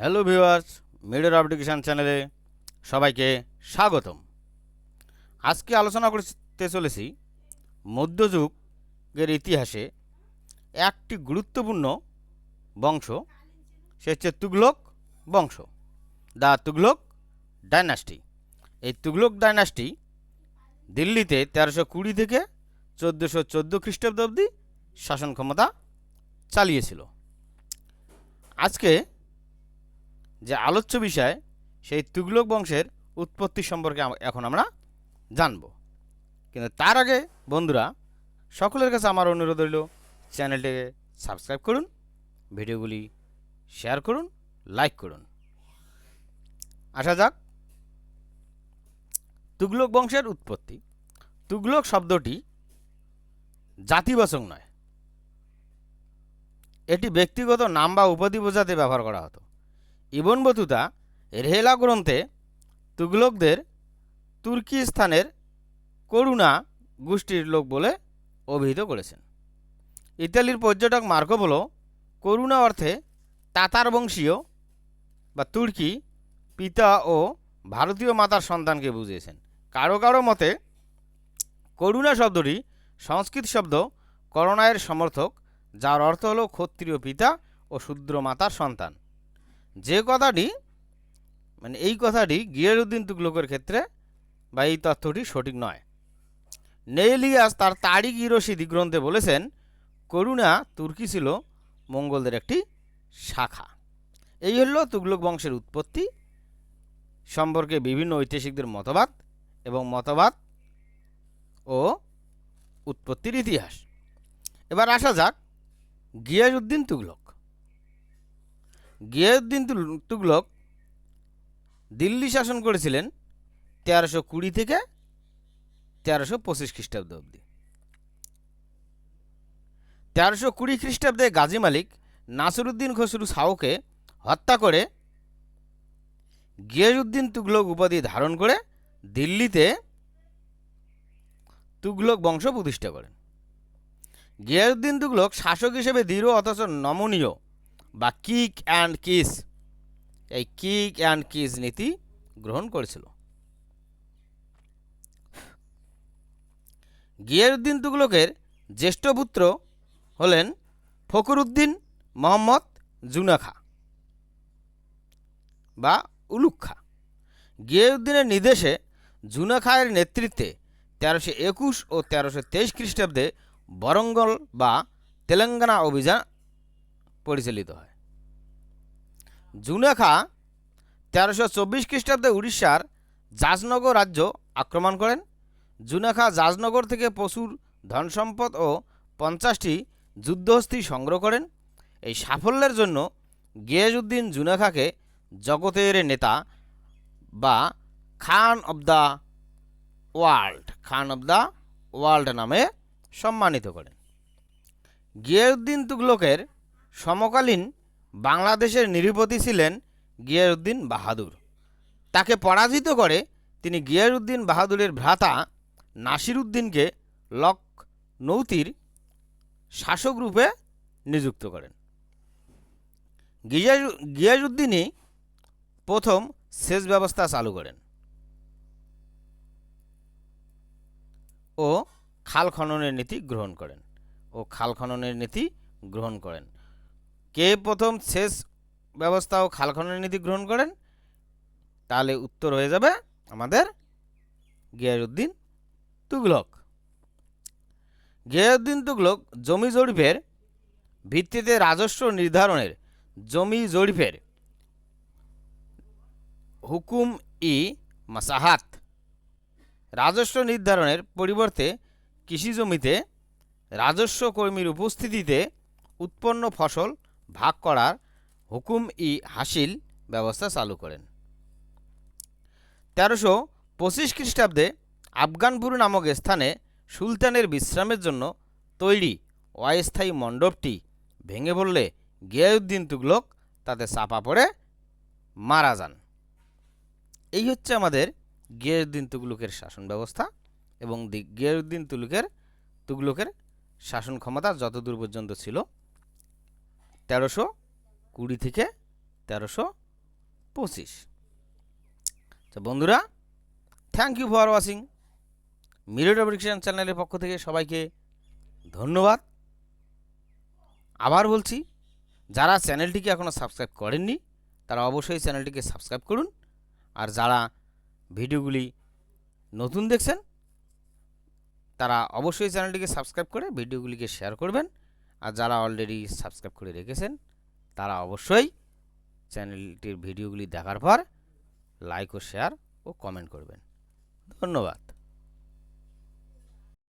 Hello viewers মিডর application চ্যানেলে সবাইকে স্বাগতম। আজকে আলোচনা করতে চলেছি মধ্যযুগের ইতিহাসে একটি গুরুত্বপূর্ণ বংশ, সে হচ্ছে তুগলক বংশ, দ্য তুগলক ডাইনাস্টি। এই তুগলক ডাইনাস্টি দিল্লিতে তেরোশো কুড়ি থেকে চোদ্দোশো চোদ্দ খ্রিস্টাব্দ অবধি শাসন ক্ষমতা চালিয়েছিল। আজকে যে আলোচ্য বিষয়, সেই তুগলক বংশের উৎপত্তি সম্পর্কে এখন আমরা জানব। কিন্তু তার আগে বন্ধুরা, সকলের কাছে আমার অনুরোধ রইল, চ্যানেলটিকে সাবস্ক্রাইব করুন, ভিডিওগুলি শেয়ার করুন, লাইক করুন। আসা যাক, তুগলক বংশের উৎপত্তি। তুগলক শব্দটি জাতিবাচক নয়। এটি ব্যক্তিগত নাম বা উপাধি বোঝাতে ব্যবহার করা হতো। ইবন বতুতা রেহেলা গ্রন্থে তুগলকদের তুর্কিস্তানের করুণা গোষ্ঠীর লোক বলে অভিহিত করেছেন। ইতালির পর্যটক মার্কো পোলো করুণা অর্থে তাতার বংশীয় বা তুর্কি পিতা ও ভারতীয় মাতার সন্তানকে বুঝিয়েছেন। কারও কারও মতে করুণা শব্দটি সংস্কৃত শব্দ করোনায়ের সমর্থক, যার অর্থ হল ক্ষত্রিয় পিতা ও শূদ্র মাতার সন্তান। যে কথাটি মানে এই কথাটি গিয়ারুদ্দিন তুগলকের ক্ষেত্রে বা এই তথ্যটি সঠিক নয়। নেইলিয়াস তার তারিক ইরশিদি গ্রন্থে বলেছেন, করুণা তুর্কি ছিল মঙ্গলদের একটি শাখা। এই হল তুগলক বংশের উৎপত্তি, সম্পর্কে বিভিন্ন ঐতিহাসিকদের মতবাদ এবং মতবাদ ও উৎপত্তির ইতিহাস। এবার আসা যাক গিয়াসউদ্দিন তুগলক। গিয়াসউদ্দিন তুল- তুগলক দিল্লি শাসন করেছিলেন তেরোশো কুড়ি থেকে তেরোশো পঁচিশ খ্রিস্টাব্দ অবধি। তেরোশো কুড়ি খ্রিস্টাব্দে গাজী মালিক নাসিরুদ্দিন খসরু সাউকে হত্যা করে গিয়াসউদ্দিন তুগলক উপাধি ধারণ করে দিল্লিতে তুগলক বংশ প্রতিষ্ঠা করেন। গিয়াসউদ্দিন তুগলক শাসক হিসেবে দৃঢ় অথচ নমনীয়। বা কিক অ্যান্ড কিস এই কিক অ্যান্ড কিস নীতি গ্রহণ করেছিল। গিয়ারউদ্দিন তুগলকের জ্যেষ্ঠ পুত্র হলেন ফকরুদ্দিন মোহাম্মদ জুনাখা বা উলুক্ষা গিয়ারউদ্দিনের নির্দেশে জুনাখায়ের নেতৃত্বে তেরোশো একুশ ও তেরোশো তেইশ খ্রিস্টাব্দে বরঙ্গল বা তেলেঙ্গানা অভিযান পরিচালিত হয়। জুনেখা তেরোশো চব্বিশ খ্রিস্টাব্দে উড়িষ্যার জাজনগর রাজ্য আক্রমণ করেন। জুনেখা জাজনগর থেকে প্রচুর ধনসম্পদ ও পঞ্চাশটি যুদ্ধহস্তি সংগ্রহ করেন। এই সাফল্যের জন্য গিয়াসউদ্দিন জুনেখাকে জগতের নেতা বা Khan of the world, Khan of the world নামে সম্মানিত করেন। গিয়াসউদ্দিন তুগলকের সমকালীন বাংলাদেশের নৃপতি ছিলেন গিয়ারউদ্দিন বাহাদুর। তাকে পরাজিত করে তিনি গিয়ারউদ্দিন বাহাদুরের ভ্রাতা নাসিরউদ্দিনকে লক নৌতির শাসক রূপে নিযুক্ত করেন। গিয়াস গিয়াসউদ্দিনই প্রথম সেচ ব্যবস্থা চালু করেন। ও খাল খননের নীতি গ্রহণ করেন। ও খাল খননের নীতি গ্রহণ করেন। কে প্রথম শেষ ব্যবস্থা ও খাল খননের নীতি গ্রহণ করেন? তাহলে উত্তর হয়ে যাবে আমাদের গিয়ারউদ্দিন তুগলক। গিয়ারউদ্দিন তুগলক জমি জরিপের ভিত্তিতে রাজস্ব নির্ধারণের জমি জরিপের হুকুম ই মাসাহাত। রাজস্ব নির্ধারণের পরিবর্তে কৃষি জমিতে রাজস্ব কর্মীর উপস্থিতিতে উৎপন্ন ফসল ভাগ করার হুকুম ই হাসিল ব্যবস্থা চালু করেন। তেরোশো পঁচিশ খ্রিস্টাব্দে আফগানপুর নামক স্থানে সুলতানের বিশ্রামের জন্য তৈরি অস্থায়ী মণ্ডপটি ভেঙে পড়লে গিয়াউদ্দিন তুগলক তাতে চাপা পড়ে মারা যান। এই হচ্ছে আমাদের গিয়াউদ্দিন তুগলকের শাসন ব্যবস্থা এবং গিয়াউদ্দিন তুগলকের তুগলকের শাসন ক্ষমতা যতদূর পর্যন্ত ছিল তেরোশো কুড়ি থেকে তেরোশো পঁচিশ। তো বন্ধুরা thank you for watching mirror application চ্যানেলের পক্ষ থেকে সবাইকে ধন্যবাদ। আবার বলছি, যারা চ্যানেলটিকে এখনও সাবস্ক্রাইব করেননি, তারা অবশ্যই চ্যানেলটিকে সাবস্ক্রাইব করুন। আর যারা ভিডিওগুলি নতুন দেখছেন, তারা অবশ্যই চ্যানেলটিকে সাবস্ক্রাইব করে ভিডিওগুলিকে শেয়ার করবেন। আর যারা অলরেডি সাবস্ক্রাইব করে রেখেছেন, তারা অবশ্যই চ্যানেলটির ভিডিওগুলি দেখার পর লাইক ও শেয়ার ও কমেন্ট করবেন। ধন্যবাদ।